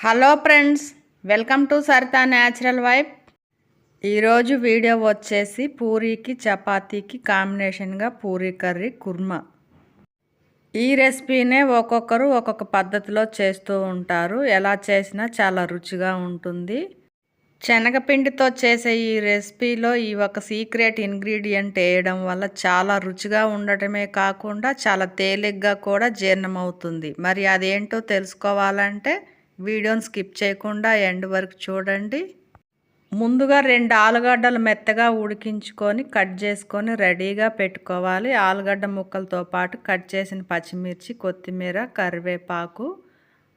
Hello friends welcome to Saritha natural vibe ఈరోజు video వచ్చేసి పూరీకి చపాతీకి కాంబినేషన్గా పూరీ కర్రీ కుర్మా. ఈ రెసిపీనే ఒక్కొక్కరు ఒక్కొక్క పద్ధతిలో చేస్తూ ఉంటారు. ఎలా చేసినా చాలా రుచిగా ఉంటుంది. శనగపిండితో చేసే ఈ రెసిపీలో ఈ ఒక సీక్రెట్ ఇంగ్రీడియంట్ వేయడం వల్ల చాలా రుచిగా ఉండటమే కాకుండా చాలా తేలిగ్గా కూడా జీర్ణమవుతుంది. మరి అదేంటో తెలుసుకోవాలంటే వీడియోని స్కిప్ చేయకుండా ఎండ్ వరకు చూడండి. ముందుగా రెండు ఆలుగడ్డలు మెత్తగా ఉడికించుకొని కట్ చేసుకొని రెడీగా పెట్టుకోవాలి. ఆలుగడ్డ ముక్కలతో పాటు కట్ చేసిన పచ్చిమిర్చి కొత్తిమీర కరివేపాకు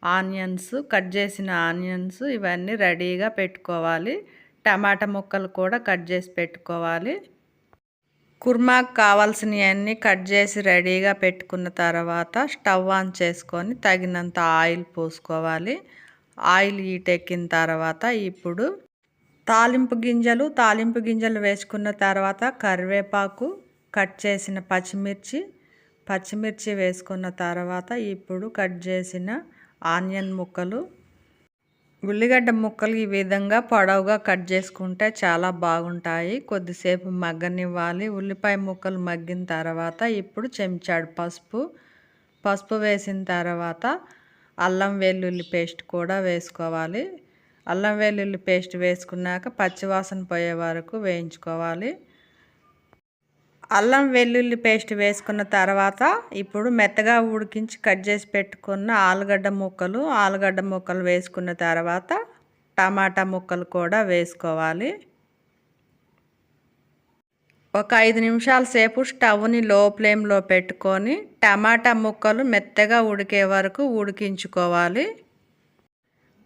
ఆనియన్స్ కట్ చేసిన ఆనియన్స్ ఇవన్నీ రెడీగా పెట్టుకోవాలి. టమాటా ముక్కలు కూడా కట్ చేసి పెట్టుకోవాలి. కుర్మాకు కావాల్సినవన్నీ కట్ చేసి రెడీగా పెట్టుకున్న తర్వాత స్టవ్ ఆన్ చేసుకొని తగినంత ఆయిల్ పోసుకోవాలి. ఆయిల్ ఈటెక్కిన తర్వాత ఇప్పుడు తాలింపు గింజలు తాలింపు గింజలు వేసుకున్న తర్వాత కరివేపాకు కట్ చేసిన పచ్చిమిర్చి పచ్చిమిర్చి వేసుకున్న తర్వాత ఇప్పుడు కట్ చేసిన ఆనియన్ ముక్కలు ఉల్లిగడ్డ ముక్కలు ఈ విధంగా పొడవుగా కట్ చేసుకుంటే చాలా బాగుంటాయి. కొద్దిసేపు మగ్గనివ్వాలి. ఉల్లిపాయ ముక్కలు మగ్గిన తర్వాత ఇప్పుడు చెంచాడు పసుపు. పసుపు వేసిన తర్వాత అల్లం వెల్లుల్లి పేస్ట్ కూడా వేసుకోవాలి. అల్లం వెల్లుల్లి పేస్ట్ వేసుకున్నాక పచ్చివాసన పోయే వరకు వేయించుకోవాలి. అల్లం వెల్లుల్లి పేస్ట్ వేసుకున్న తర్వాత ఇప్పుడు మెత్తగా ఉడికించి కట్ చేసి పెట్టుకున్న ఆలుగడ్డ ముక్కలు ఆలుగడ్డ ముక్కలు వేసుకున్న తర్వాత టమాటా ముక్కలు కూడా వేసుకోవాలి. ఒక ఐదు నిమిషాల సేపు స్టవ్ని లో ఫ్లేమ్లో పెట్టుకొని టమాటా ముక్కలు మెత్తగా ఉడికే వరకు ఉడికించుకోవాలి.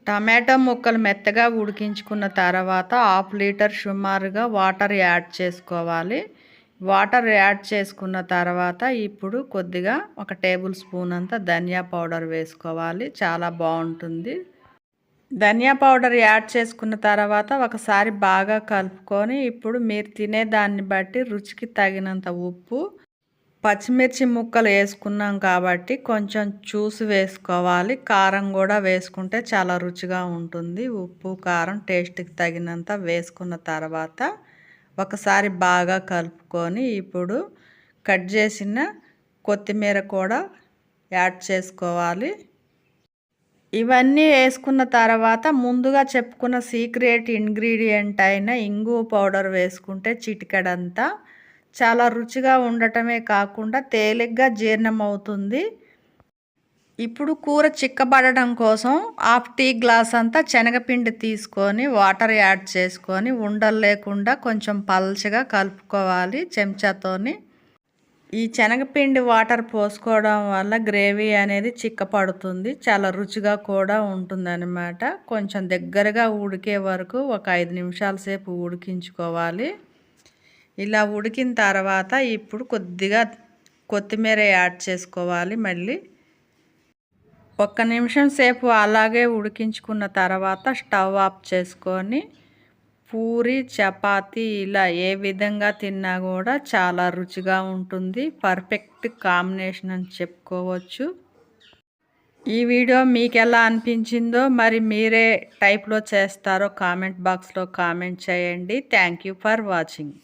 టమాటా ముక్కలు మెత్తగా ఉడికించుకున్న తర్వాత హాఫ్ లీటర్ సుమారుగా వాటర్ యాడ్ చేసుకోవాలి. వాటర్ యాడ్ చేసుకున్న తర్వాత ఇప్పుడు కొద్దిగా ఒక టేబుల్ స్పూన్ అంతా ధనియా పౌడర్ వేసుకోవాలి. చాలా బాగుంటుంది. ధనియా పౌడర్ యాడ్ చేసుకున్న తర్వాత ఒకసారి బాగా కలుపుకొని ఇప్పుడు మీరు తినే దాన్ని బట్టి రుచికి తగినంత ఉప్పు పచ్చిమిర్చి ముక్కలు వేసుకున్నాం కాబట్టి కొంచెం చూసి వేసుకోవాలి. కారం కూడా వేసుకుంటే చాలా రుచిగా ఉంటుంది. ఉప్పు కారం టేస్ట్కి తగినంత వేసుకున్న తర్వాత ఒకసారి బాగా కలుపుకొని ఇప్పుడు కట్ చేసిన కొత్తిమీర కూడా యాడ్ చేసుకోవాలి. ఇవన్నీ వేసుకున్న తర్వాత ముందుగా చెప్పుకున్న సీక్రెట్ ఇంగ్రీడియంట్ అయిన ఇంగు పౌడర్ వేసుకుంటే చిటికెడంతా చాలా రుచిగా ఉండటమే కాకుండా తేలిగ్గా జీర్ణం అవుతుంది ఇప్పుడు కూర చిక్కబడడం కోసం హాఫ్ టీ గ్లాస్ అంతా శనగపిండి తీసుకొని వాటర్ యాడ్ చేసుకొని ఉండలు లేకుండా కొంచెం పల్చగా కలుపుకోవాలి చెంచాతోని. ఈ శనగపిండి వాటర్ పోసుకోవడం వల్ల గ్రేవీ అనేది చిక్కపడుతుంది. చాలా రుచిగా కూడా ఉంటుందన్నమాట. కొంచెం దగ్గరగా ఉడికే వరకు ఒక ఐదు నిమిషాల సేపు ఉడికించుకోవాలి. ఇలా ఉడికిన తర్వాత ఇప్పుడు కొద్దిగా కొత్తిమీర యాడ్ చేసుకోవాలి మళ్ళీ. ఒక్క నిమిషం సేపు అలాగే ఉడికించుకున్న తర్వాత స్టవ్ ఆఫ్ చేసుకొని పూరి చపాతి ఇలా ఏ విధంగా తిన్నా కూడా చాలా రుచిగా ఉంటుంది. పర్ఫెక్ట్ కాంబినేషన్ అని చెప్పుకోవచ్చు. ఈ వీడియో మీకు ఎలా అనిపించిందో మరి మీరే టైప్లో చేస్తారో కామెంట్ బాక్స్లో కామెంట్ చేయండి. Thank for watching.